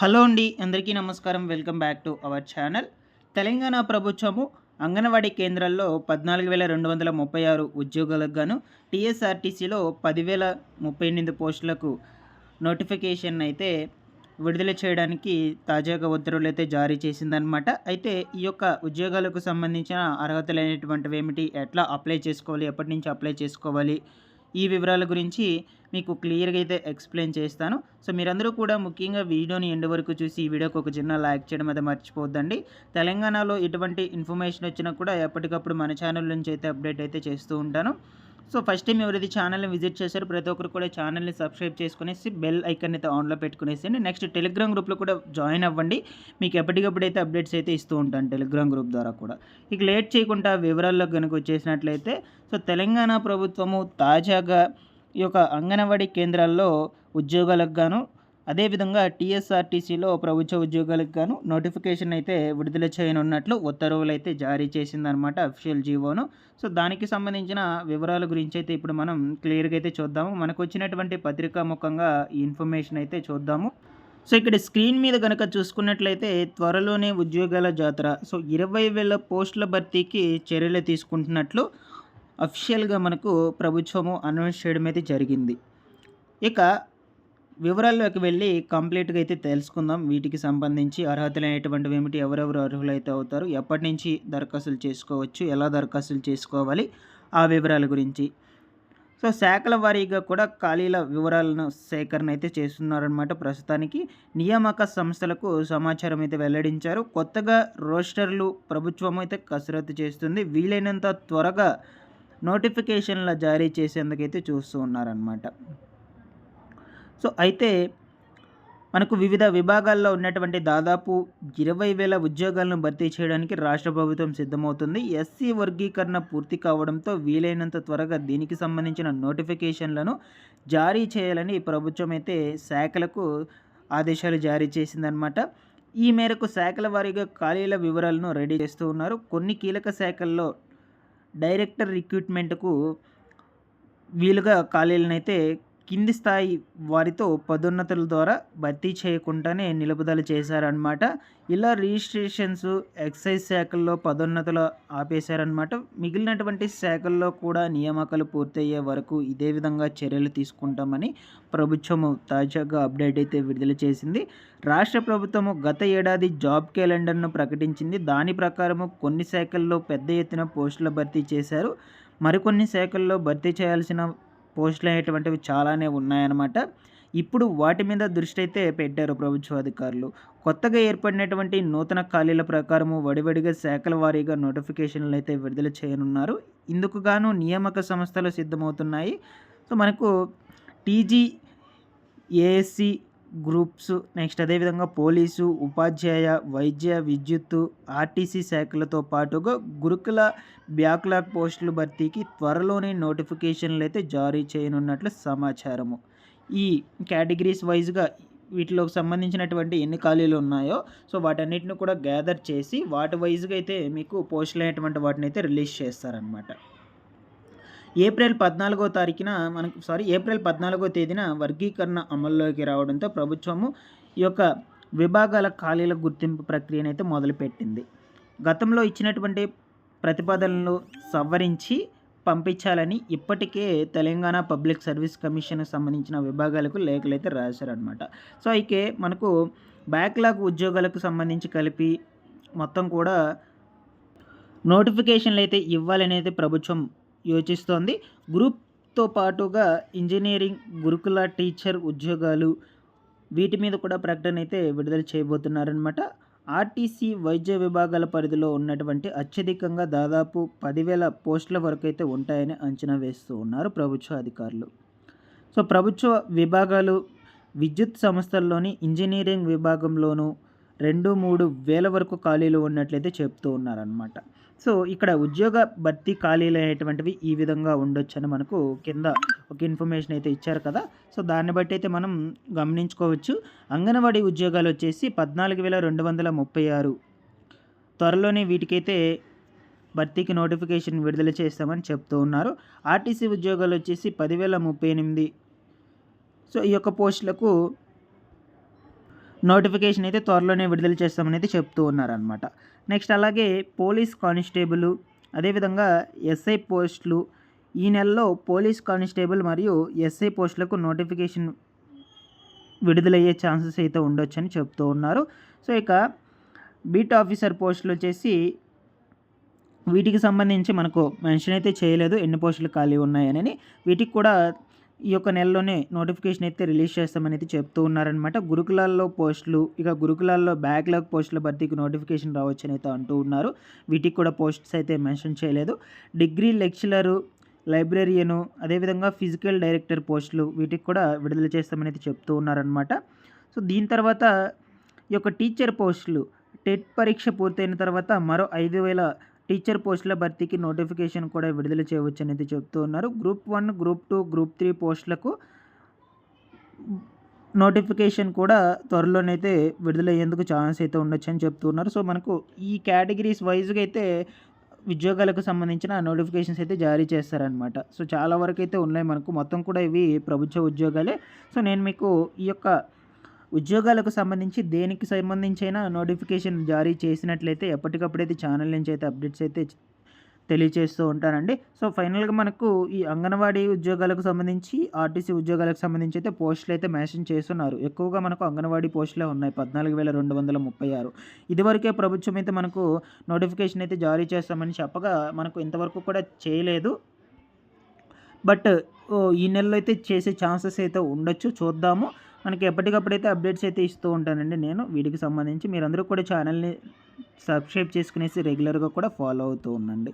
Hello అండి అందరికీ నమస్కారం. Welcome back to our channel. Telangana ప్రభుత్వము అంగన్వాడీ కేంద్రాల్లో పద్నాలుగు వేల రెండు వందల ముప్పై ఆరు ఉద్యోగాలకు గాను టీఎస్ఆర్టీసీలో పదివేల ముప్పై ఎనిమిది పోస్టులకు నోటిఫికేషన్ అయితే విడుదల చేయడానికి తాజాగా ఉత్తర్వులు అయితే జారీ చేసిందనమాట అయితే ఈ యొక్క ఉద్యోగాలకు సంబంధించిన అర్హతలు అనేటువంటివి ఏమిటి? ఎట్లా అప్లై చేసుకోవాలి? ఎప్పటి నుంచి అప్లై చేసుకోవాలి? ఈ వివరాల గురించి మీకు క్లియర్గా అయితే ఎక్స్ప్లెయిన్ చేస్తాను. సో మీరందరూ కూడా ముఖ్యంగా వీడియోని ఎండ్ వరకు చూసి ఈ వీడియోకి ఒక చిన్న లైక్ చేయడం అయితే మర్చిపోద్దండి తెలంగాణలో ఎటువంటి ఇన్ఫర్మేషన్ వచ్చినా కూడా ఎప్పటికప్పుడు మన ఛానల్ నుంచి అయితే అప్డేట్ అయితే చేస్తూ ఉంటాను. సో ఫస్ట్ టైం ఎవరైతే ఛానల్ని విజిట్ చేశారో ప్రతి ఒక్కరు కూడా ఛానల్ని సబ్స్క్రైబ్ చేసుకునేసి బెల్ ఐకన్ అయితే ఆన్లో పెట్టుకునేసి నెక్స్ట్ టెలిగ్రామ్ గ్రూప్లో కూడా జాయిన్ అవ్వండి. మీకు ఎప్పటికప్పుడు అయితే అప్డేట్స్ అయితే ఇస్తూ ఉంటాను టెలిగ్రామ్ గ్రూప్ ద్వారా కూడా. ఇక లేట్ చేయకుండా వివరాల్లో కనుక వచ్చేసినట్లయితే సో తెలంగాణ ప్రభుత్వము తాజాగా ఈ యొక్క అంగన్వాడీ కేంద్రాల్లో ఉద్యోగాలకు గాను అదేవిధంగా టీఎస్ఆర్టీసీలో ప్రభుత్వ ఉద్యోగాలకు గాను నోటిఫికేషన్ అయితే విడుదల చేయనున్నట్లు ఉత్తర్వులు అయితే జారీ చేసిందనమాట అఫిషియల్ జీవోను. సో దానికి సంబంధించిన వివరాల గురించి అయితే ఇప్పుడు మనం క్లియర్గా అయితే చూద్దాము. మనకు వచ్చినటువంటి పత్రికా ముఖంగా ఈ ఇన్ఫర్మేషన్ అయితే చూద్దాము. సో ఇక్కడ స్క్రీన్ మీద కనుక చూసుకున్నట్లయితే త్వరలోనే ఉద్యోగాల జాతర. సో ఇరవై వేల పోస్టుల భర్తీకి చర్యలు తీసుకుంటున్నట్లు అఫిషియల్గా మనకు ప్రభుత్వము అనౌన్స్ చేయడం అయితే జరిగింది. ఇక వివరాల్లోకి వెళ్ళి కంప్లీట్గా అయితే తెలుసుకుందాం. వీటికి సంబంధించి అర్హతలు అనేటువంటివి ఏమిటి? ఎవరెవరు అర్హులైతే అవుతారు? ఎప్పటి నుంచి దరఖాస్తులు చేసుకోవచ్చు? ఎలా దరఖాస్తులు చేసుకోవాలి? ఆ వివరాల గురించి. సో శాఖల వారీగా కూడా ఖాళీల వివరాలను సేకరణ అయితే చేస్తున్నారనమాట ప్రస్తుతానికి. నియామక సంస్థలకు సమాచారం అయితే వెల్లడించారు. కొత్తగా రోస్టర్లు ప్రభుత్వం అయితే కసరత్తు చేస్తుంది. వీలైనంత త్వరగా నోటిఫికేషన్ల జారీ చేసేందుకైతే చూస్తూ ఉన్నారనమాట సో అయితే మనకు వివిధ విభాగాల్లో ఉన్నటువంటి దాదాపు ఇరవై వేల ఉద్యోగాలను భర్తీ చేయడానికి రాష్ట్ర ప్రభుత్వం సిద్ధమవుతుంది. ఎస్సీ వర్గీకరణ పూర్తి కావడంతో వీలైనంత త్వరగా దీనికి సంబంధించిన నోటిఫికేషన్లను జారీ చేయాలని ప్రభుత్వం అయితే శాఖలకు ఆదేశాలు జారీ చేసిందనమాట ఈ మేరకు శాఖల వారీగా ఖాళీల వివరాలను రెడీ చేస్తూ ఉన్నారు. కొన్ని కీలక శాఖల్లో డైరెక్టర్ రిక్రూట్మెంట్కు వీలుగా ఖాళీలను అయితే కింది స్థాయి వారితో పదోన్నతుల ద్వారా భర్తీ చేయకుండానే నిలుపుదల చేశారనమాట ఇలా రిజిస్ట్రేషన్స్ ఎక్సైజ్ శాఖల్లో పదోన్నతులు ఆపేశారనమాట మిగిలినటువంటి శాఖల్లో కూడా నియామకాలు పూర్తయ్యే వరకు ఇదే విధంగా చర్యలు తీసుకుంటామని ప్రభుత్వము తాజాగా అప్డేట్ అయితే విడుదల చేసింది. రాష్ట్ర ప్రభుత్వము గత ఏడాది జాబ్ క్యాలెండర్ను ప్రకటించింది. దాని ప్రకారము కొన్ని శాఖల్లో పెద్ద ఎత్తున పోస్టుల భర్తీ చేశారు. మరికొన్ని శాఖల్లో భర్తీ చేయాల్సిన పోస్టులు అనేటువంటివి చాలానే ఉన్నాయన్నమాట. ఇప్పుడు వాటి మీద దృష్టి అయితే పెట్టారు ప్రభుత్వ అధికారులు. కొత్తగా ఏర్పడినటువంటి నూతన ఖాళీల ప్రకారము వడివడిగా శాఖల వారీగా నోటిఫికేషన్లు అయితే విడుదల చేయనున్నారు. ఇందుకు గాను నియామక సంస్థలు సిద్ధమవుతున్నాయి. సో మనకు టీజీ ఏఎస్సి గ్రూప్స్ నెక్స్ట్ అదేవిధంగా పోలీసు ఉపాధ్యాయ వైద్య విద్యుత్తు ఆర్టీసీ శాఖలతో పాటుగా గురుకుల బ్యాక్లాగ్ పోస్టుల భర్తీకి త్వరలోనే నోటిఫికేషన్లు అయితే జారీ చేయనున్నట్లు సమాచారము. ఈ కేటగిరీస్ వైజ్గా వీటిలోకి సంబంధించినటువంటి ఎన్ని ఖాళీలు ఉన్నాయో సో వాటన్నిటిని కూడా గ్యాదర్ చేసి వాటి వైజ్గా అయితే మీకు పోస్టులు అయినటువంటి వాటిని అయితే రిలీజ్ చేస్తారనమాట ఏప్రిల్ పద్నాలుగో తారీఖున మనకు సారీ ఏప్రిల్ పద్నాలుగో తేదీన వర్గీకరణ అమల్లోకి రావడంతో ప్రభుత్వము ఈ యొక్క విభాగాల ఖాళీల గుర్తింపు ప్రక్రియను అయితే మొదలుపెట్టింది. గతంలో ఇచ్చినటువంటి ప్రతిపాదనలు సవరించి పంపించాలని ఇప్పటికే తెలంగాణ పబ్లిక్ సర్వీస్ కమిషన్కి సంబంధించిన విభాగాలకు లేఖలు అయితే రాశారనమాట సో అయితే మనకు బ్యాక్లాగ్ ఉద్యోగాలకు సంబంధించి కలిపి మొత్తం కూడా నోటిఫికేషన్లు అయితే ఇవ్వాలనేది ప్రభుత్వం యోచిస్తోంది. గ్రూప్తో పాటుగా ఇంజనీరింగ్ గురుకుల టీచర్ ఉద్యోగాలు వీటి మీద కూడా ప్రకటన అయితే విడుదల చేయబోతున్నారనమాట ఆర్టీసీ వైద్య విభాగాల పరిధిలో ఉన్నటువంటి అత్యధికంగా దాదాపు పదివేల పోస్టుల వరకు అయితే ఉంటాయని అంచనా వేస్తూ ఉన్నారు ప్రభుత్వ అధికారులు. సో ప్రభుత్వ విభాగాలు విద్యుత్ సంస్థల్లోని ఇంజనీరింగ్ విభాగంలోనూ రెండు మూడు వేల వరకు ఖాళీలు ఉన్నట్లయితే చెప్తూ ఉన్నారనమాట సో ఇక్కడ ఉద్యోగ భర్తీ ఖాళీలు అనేటువంటివి ఈ విధంగా ఉండొచ్చని మనకు కింద ఒక ఇన్ఫర్మేషన్ అయితే ఇచ్చారు కదా. సో దాన్ని బట్టి అయితే మనం గమనించుకోవచ్చు. అంగన్వాడీ ఉద్యోగాలు వచ్చేసి పద్నాలుగు వేల రెండు వందల ముప్పై ఆరు. త్వరలోనే వీటికైతే భర్తీకి నోటిఫికేషన్ విడుదల చేస్తామని చెప్తూ ఉన్నారు. ఆర్టీసీ ఉద్యోగాలు వచ్చేసి పదివేల ముప్పై ఎనిమిది. సో ఈ యొక్క పోస్టులకు నోటిఫికేషన్ అయితే త్వరలోనే విడుదల చేస్తామని అయితే చెప్తూ ఉన్నారనమాట నెక్స్ట్ అలాగే పోలీస్ కానిస్టేబుల్ అదేవిధంగా ఎస్ఐ పోస్టులు ఈ నెలలో పోలీస్ కానిస్టేబుల్ మరియు ఎస్ఐ పోస్టులకు నోటిఫికేషన్ విడుదలయ్యే ఛాన్సెస్ అయితే ఉండొచ్చని చెప్తూ ఉన్నారు. సో ఇక బీట్ ఆఫీసర్ పోస్టులు వచ్చేసి వీటికి సంబంధించి మనకు మెన్షన్ అయితే చేయలేదు. ఎన్ని పోస్టులు ఖాళీ ఉన్నాయని వీటికి కూడా ఈ యొక్క నెలలోనే నోటిఫికేషన్ అయితే రిలీజ్ చేస్తామని అయితే చెప్తూ ఉన్నారనమాట గురుకులాల్లో పోస్టులు ఇక గురుకులాల్లో బ్యాక్లాగ్ పోస్టుల భర్తీకి నోటిఫికేషన్ రావచ్చని అయితే అంటూ ఉన్నారు. వీటికి కూడా పోస్ట్స్ అయితే మెన్షన్ చేయలేదు. డిగ్రీ లెక్చరరు లైబ్రరీయను అదేవిధంగా ఫిజికల్ డైరెక్టర్ పోస్టులు వీటికి కూడా విడుదల చేస్తామని అయితే చెప్తూ ఉన్నారనమాట సో దీని తర్వాత ఈ యొక్క టీచర్ పోస్టులు టెట్ పరీక్ష పూర్తయిన తర్వాత మరో ఐదు వేల టీచర్ పోస్టుల భర్తీకి నోటిఫికేషన్ కూడా విడుదల చేయవచ్చు అనేది చెప్తూ ఉన్నారు. Group one group two group three పోస్టులకు నోటిఫికేషన్ కూడా త్వరలోనైతే విడుదలయ్యేందుకు ఛాన్స్ అయితే ఉండొచ్చు అని చెప్తున్నారు సో మనకు ఈ కేటగిరీస్ వైజ్గా అయితే ఉద్యోగాలకు సంబంధించిన నోటిఫికేషన్స్ అయితే జారీ చేస్తారనమాట సో చాలా వరకు అయితే ఉన్నాయి మనకు. మొత్తం కూడా ఇవి ప్రభుత్వ ఉద్యోగాలే. సో నేను మీకు ఈ యొక్క ఉద్యోగాలకు సంబంధించి దేనికి సంబంధించైనా నోటిఫికేషన్ జారీ చేసినట్లయితే ఎప్పటికప్పుడైతే ఛానల్ నుంచి అయితే అప్డేట్స్ అయితే తెలియచేస్తూ ఉంటానండి సో ఫైనల్గా మనకు ఈ అంగన్వాడీ ఉద్యోగాలకు సంబంధించి ఆర్టీసీ ఉద్యోగాలకు సంబంధించి అయితే పోస్టులు అయితే మెన్షన్ చేస్తున్నారు. ఎక్కువగా మనకు అంగన్వాడీ పోస్టులే ఉన్నాయి. పద్నాలుగు వేల రెండు వందల ముప్పై ఆరు. ఇదివరకే ప్రభుత్వం అయితే మనకు నోటిఫికేషన్ అయితే జారీ చేస్తామని చెప్పగా మనకు ఇంతవరకు కూడా చేయలేదు. బట్ ఈ నెలలో అయితే చేసే ఛాన్సెస్ అయితే ఉండొచ్చు. చూద్దాము. మనకి ఎప్పటికప్పుడైతే అప్డేట్స్ అయితే ఇస్తూ ఉంటానండి నేను. వీటికి సంబంధించి మీరందరూ కూడా ఛానల్ని సబ్స్క్రైబ్ చేసుకునేసి రెగ్యులర్గా కూడా ఫాలో అవుతూ ఉండండి.